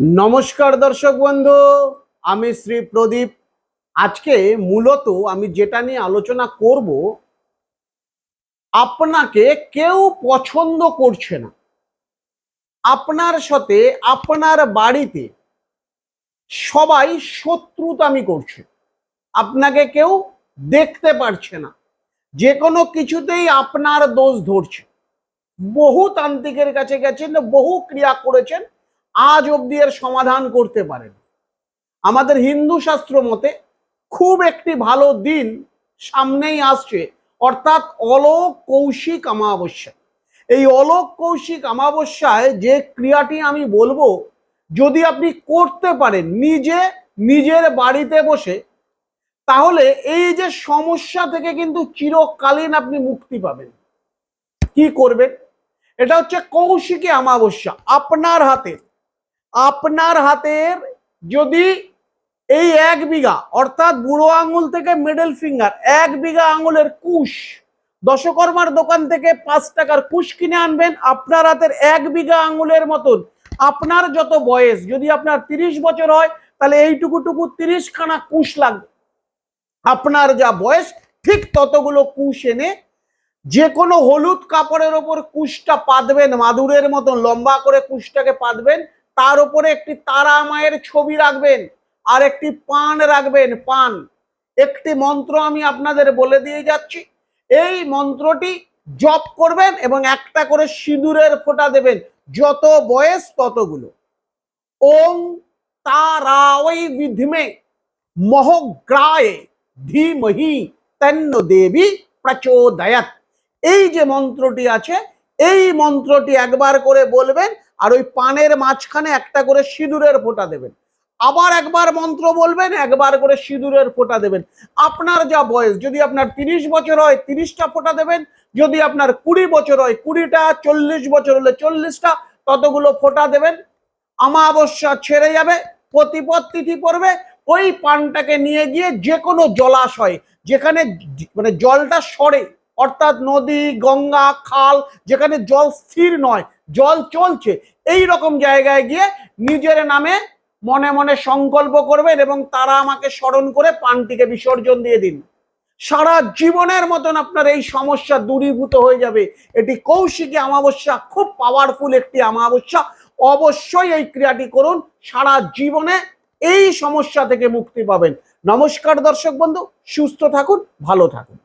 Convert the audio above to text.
নমস্কার দর্শক বন্ধু, আমি শ্রী প্রদীপ। আজকে মূলত আমি যেটা নিয়ে আলোচনা করব, আপনাকে কেউ পছন্দ করছে না। আপনার সাথে, আপনার বাড়িতে সবাই শত্রুতামি করছে। আপনাকে কেউ দেখতে পারছে না। যে কোনো কিছুতেই আপনার দোষ ধরছে। বহু তান্ত্রিকের কাছে গেছেন, বহু ক্রিয়া করেছেন আজ অব্দি এর সমাধান করতে পারেন। আমাদের হিন্দু শাস্ত্র মতে খুব একটি ভালো দিন সামনেই আসছে, অর্থাৎ অলোক কৌশিক অমাবস্যা। এই অলোক কৌশিক অমাবস্যায় যে ক্রিয়াটি আমি বলব, যদি আপনি করতে পারেন নিজে, নিজের বাড়িতে বসে, তাহলে এই যে সমস্যা থেকে কিন্তু চিরকালীন আপনি মুক্তি পাবেন। কি করবেন? এটা হচ্ছে কৌশিকী অমাবস্যা, আপনার হাতে আপনার হাতের যদি এই এক বিঘা, অর্থাৎ বুড়ো আঙুল থেকে মিডল ফিঙ্গার এক বিঘা আঙুলের কুশ, দশকর্মার দোকান থেকে পাঁচ টাকার কুশ কিনে আনবেন, আপনার হাতের এক বিঘা আঙুলের মতন, আপনার যত বয়স, যদি আপনার তিরিশ বছর হয়, তাহলে এইটুকু টুকু তিরিশ খানা কুশ লাগবে। আপনার যা বয়স, ঠিক ততগুলো কুশ এনে যে কোনো হলুদ কাপড়ের ওপর কুশটা পাতবেন, মাদুরের মতন লম্বা করে কুশটাকে পাতবেন তার উপরে একটি তারা মায়ের ছবি রাখবেন আর একটি পান রাখবেন, পান। একটি মন্ত্র আমি আপনাদের বলে দিয়ে যাচ্ছি। এই মন্ত্রটি জপ করবেন এবং একটা করে সিঁদুরের ফোঁটা দেবেন। যত বয়স, ততগুলো। ওং তারাওই বিধিমে মহগ্রায় ধীমহি তন্ন দেবী প্রচোদয়াত এই যে মন্ত্রটি আছে, এই মন্ত্রটি একবার করে বলবেন আর ওই পানের মাঝখানে একটা করে সিঁদুরের ফোঁটা দেবেন। আবার একবার মন্ত্র বলবেন, একবার করে সিঁদুরের ফোঁটা দেবেন। আপনার যা বয়স, যদি আপনার তিরিশ বছর হয়, তিরিশটা ফোঁটা দেবেন। যদি আপনার কুড়ি বছর হয়, কুড়িটা, চল্লিশ বছর হলে চল্লিশটা, ততগুলো ফোঁটা দেবেন। আমাবস্যা ছেড়ে যাবে, প্রতিপদ তিথি পড়বে। ওই পানটাকে নিয়ে গিয়ে যে কোনো জলাশয়, যেখানে মানে জলটা সরে অর্থাৎ নদী, গঙ্গা, খাল, যেখানে জল স্থির নয়, জল চলছে, এই রকম জায়গায় গিয়ে নিজের নামে মনে মনে সংকল্প করবেন এবং তারা আমাকে স্মরণ করে পানটিকে বিসর্জন দিয়ে দিন। সারা জীবনের মতন আপনার এই সমস্যা দূরীভূত হয়ে যাবে। এটি কৌশিকী অমাবস্যা, খুব পাওয়ারফুল একটি অমাবস্যা। অবশ্যই এই ক্রিয়াটি করুন, সারা জীবনে এই সমস্যা থেকে মুক্তি পাবেন। নমস্কার দর্শক বন্ধু, সুস্থ থাকুন, ভালো থাকুন।